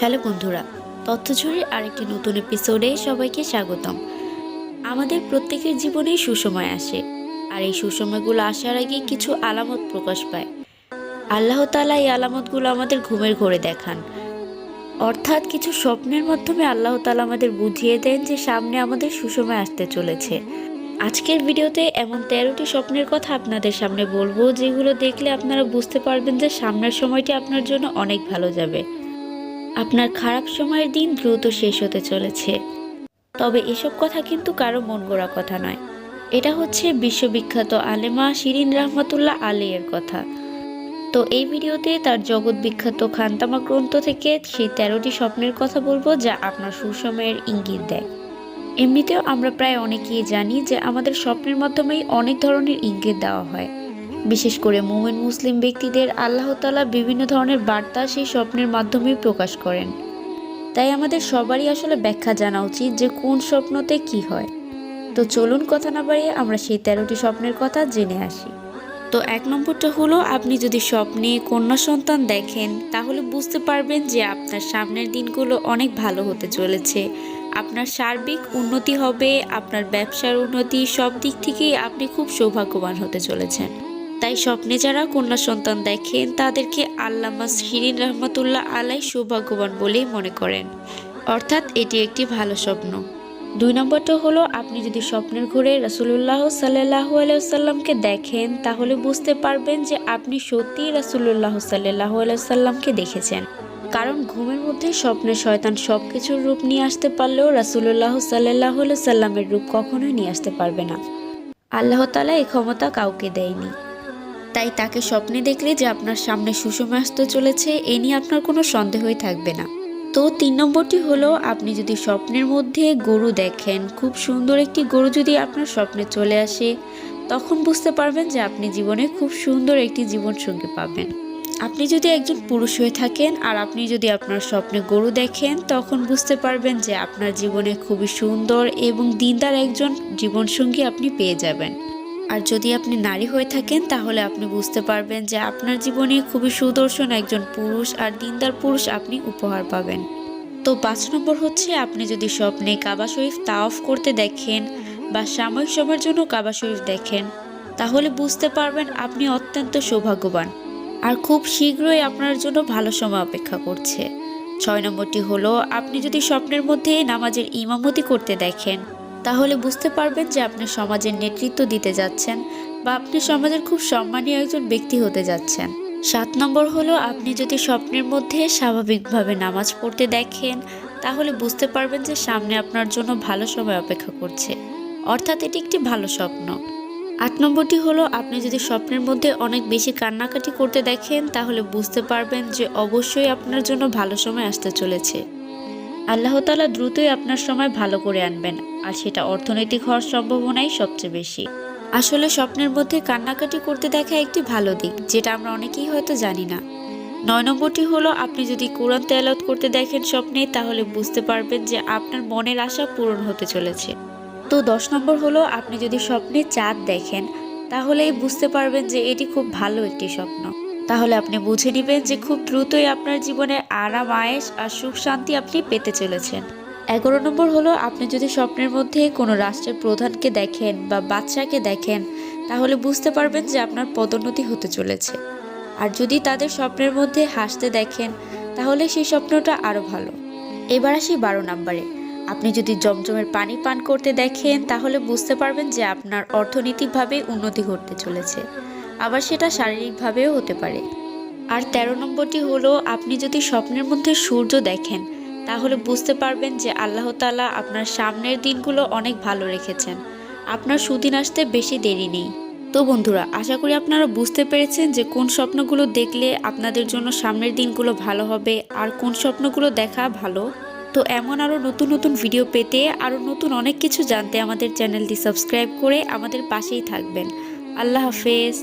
Hello বন্ধুরা তথ্যঝড়ির আরেকটি নতুন এপিসোডে সবাইকে স্বাগতম। আমাদের প্রত্যেকের জীবনেই সুসময় আসে, আর এই সুসময়গুলো আসার আগে কিছু আলামত প্রকাশ পায়। আল্লাহ তালা এই আলামতগুলো আমাদের ঘুমের ঘরে দেখান। অর্থাৎ কিছু স্বপ্নের মাধ্যমে আল্লাহ তালা আমাদের বুঝিয়ে দেন যে সামনে আমাদের সুসময় আসতে চলেছে। আজকের ভিডিওতে এমন তেরোটি স্বপ্নের কথা আপনাদের সামনে বলব, যেগুলো দেখলে আপনারা বুঝতে পারবেন যে সামনের সময়টি আপনার জন্য অনেক ভালো যাবে। আপনার খারাপ সময়ের দিন দ্রুত শেষ হতে চলেছে। তবে এসব কথা কিন্তু কারও মন গড়া কথা নয়। এটা হচ্ছে বিশ্ববিখ্যাত আলেমা শিরিন রহমতুল্লাহ আলিয়ের কথা। তো এই ভিডিওতে তার জগৎ বিখ্যাত খান্তামা গ্রন্থ থেকে সেই তেরোটি স্বপ্নের কথা বলব যা আপনার সুসময়ের ইঙ্গিত দেয়। এমনিতেও আমরা প্রায় অনেকেই জানি যে আমাদের স্বপ্নের মাধ্যমেই অনেক ধরনের ইঙ্গিত দেওয়া হয়। বিশেষ করে মোমেন মুসলিম ব্যক্তিদের আল্লাহ তালা বিভিন্ন ধরনের বার্তা সেই স্বপ্নের মাধ্যমেই প্রকাশ করেন। তাই আমাদের সবারই আসলে ব্যাখ্যা জানা উচিত যে কোন স্বপ্নতে কি হয়। তো চলুন কথা না বাড়িয়ে আমরা সেই তেরোটি স্বপ্নের কথা জেনে আসি। তো এক নম্বরটা হলো, আপনি যদি স্বপ্নে কন্যা সন্তান দেখেন, তাহলে বুঝতে পারবেন যে আপনার সামনের দিনগুলো অনেক ভালো হতে চলেছে। আপনার সার্বিক উন্নতি হবে, আপনার ব্যবসার উন্নতি সব দিক থেকেই আপনি খুব সৌভাগ্যবান হতে চলেছেন। তাই স্বপ্নে যারা কন্যা সন্তান দেখেন, তাদেরকে আল্লামা শিরিন রহমতুল্লাহ আলাই সৌভাগ্যবান বলেই মনে করেন। অর্থাৎ এটি একটি ভালো স্বপ্ন। দুই নম্বরটা হলো, আপনি যদি স্বপ্নের ঘরে রাসুলুল্লাহ সাল্লাহ আলাইসাল্লামকে দেখেন, তাহলে বুঝতে পারবেন যে আপনি সত্যিই রাসুলুল্লাহ সাল্লাহ আলাইসাল্লামকে দেখেছেন। কারণ ঘুমের মধ্যে স্বপ্নের শয়তান সব কিছুর রূপ নিয়ে আসতে পারলেও রাসুলুল্লাহ সাল্লাহ সাল্লামের রূপ কখনোই নিয়ে আসতে পারবে না। আল্লাহ তালা এই ক্ষমতা কাউকে দেয়নি। তাই তাকে স্বপ্নে দেখলে যে আপনার সামনে সুসময় আসতে চলেছে, এ নিয়ে আপনার কোনো সন্দেহই থাকবে না। তো তিন নম্বরটি হলো, আপনি যদি স্বপ্নের মধ্যে গরু দেখেন, খুব সুন্দর একটি গরু যদি আপনার স্বপ্নে চলে আসে, তখন বুঝতে পারবেন যে আপনি জীবনে খুব সুন্দর একটি জীবন জীবনসঙ্গী পাবেন। আপনি যদি একজন পুরুষ হয়ে থাকেন আর আপনি যদি আপনার স্বপ্নে গরু দেখেন, তখন বুঝতে পারবেন যে আপনার জীবনে খুবই সুন্দর এবং দিনদার একজন জীবনসঙ্গী আপনি পেয়ে যাবেন। আর যদি আপনি নারী হয়ে থাকেন, তাহলে আপনি বুঝতে পারবেন যে আপনার জীবনে খুবই সুদর্শন একজন পুরুষ আর দিনদার পুরুষ আপনি উপহার পাবেন। তো পাঁচ নম্বর হচ্ছে, আপনি যদি স্বপ্নে কাবা শরীফ তাওয়াফ করতে দেখেন বা সাময়িক সময়ের জন্য কাবা শরীফ দেখেন, তাহলে বুঝতে পারবেন আপনি অত্যন্ত সৌভাগ্যবান আর খুব শীঘ্রই আপনার জন্য ভালো সময় অপেক্ষা করছে। ছয় নম্বরটি হলো, আপনি যদি স্বপ্নের মধ্যে নামাজের ইমামতি করতে দেখেন তাহলে বুঝতে পারবেন যে আপনি সমাজের নেতৃত্ব দিতে যাচ্ছেন বা আপনি সমাজের খুব সম্মানীয় একজন ব্যক্তি হতে যাচ্ছেন। সাত নম্বর হলো, আপনি যদি স্বপ্নের মধ্যে স্বাভাবিকভাবে নামাজ পড়তে দেখেন, তাহলে বুঝতে পারবেন যে সামনে আপনার জন্য ভালো সময় অপেক্ষা করছে। অর্থাৎ এটি একটি ভালো স্বপ্ন। আট নম্বরটি হলো, আপনি যদি স্বপ্নের মধ্যে অনেক বেশি কান্নাকাটি করতে দেখেন, তাহলে বুঝতে পারবেন যে অবশ্যই আপনার জন্য ভালো সময় আসতে চলেছে। আল্লাহ তালা দ্রুতই আপনার সময় ভালো করে আনবেন, আর সেটা অর্থনৈতিক হওয়ার সম্ভাবনাই সবচেয়ে বেশি। আসলে স্বপ্নের মধ্যে কান্নাকাটি করতে দেখা একটি ভালো দিক, যেটা আমরা অনেকেই হয়তো জানি না। নয় নম্বরটি হলো, আপনি যদি কোরআন তেলাওয়াত করতে দেখেন স্বপ্নে, তাহলে বুঝতে পারবেন যে আপনার মনের আশা পূরণ হতে চলেছে। তো দশ নম্বর হলো, আপনি যদি স্বপ্নে চাঁদ দেখেন, তাহলেই বুঝতে পারবেন যে এটি খুব ভালো একটি স্বপ্ন। তাহলে আপনি বুঝে নেবেন যে খুব দ্রুতই আপনার জীবনে আরাম আয়েস আর সুখ শান্তি আপনি পেতে চলেছেন। এগারো নম্বর হলো, আপনি যদি স্বপ্নের মধ্যে কোনো রাষ্ট্রের প্রধানকে দেখেন বা বাচ্চাকে দেখেন, তাহলে বুঝতে পারবেন যে আপনার পদোন্নতি হতে চলেছে। আর যদি তাদের স্বপ্নের মধ্যে হাসতে দেখেন, তাহলে সেই স্বপ্নটা আরও ভালো। এবার আসি বারো নম্বরে। আপনি যদি জমজমের পানি পান করতে দেখেন, তাহলে বুঝতে পারবেন যে আপনার অর্থনৈতিকভাবে উন্নতি ঘটতে চলেছে। আবার সেটা শারীরিকভাবেও হতে পারে। আর তেরো নম্বরটি হলো, আপনি যদি স্বপ্নের মধ্যে সূর্য দেখেন, তাহলে বুঝতে পারবেন যে আল্লাহ তালা আপনার সামনের দিনগুলো অনেক ভালো রেখেছেন। আপনার সুদিন আসতে বেশি দেরি নেই। তো বন্ধুরা, আশা করি আপনারা বুঝতে পেরেছেন যে কোন স্বপ্নগুলো দেখলে আপনাদের জন্য সামনের দিনগুলো ভালো হবে আর কোন স্বপ্নগুলো দেখা ভালো। তো এমন আরও নতুন নতুন ভিডিও পেতে আরও নতুন অনেক কিছু জানতে আমাদের চ্যানেলটি সাবস্ক্রাইব করে আমাদের পাশেই থাকবেন। আল্লাহ হাফেজ।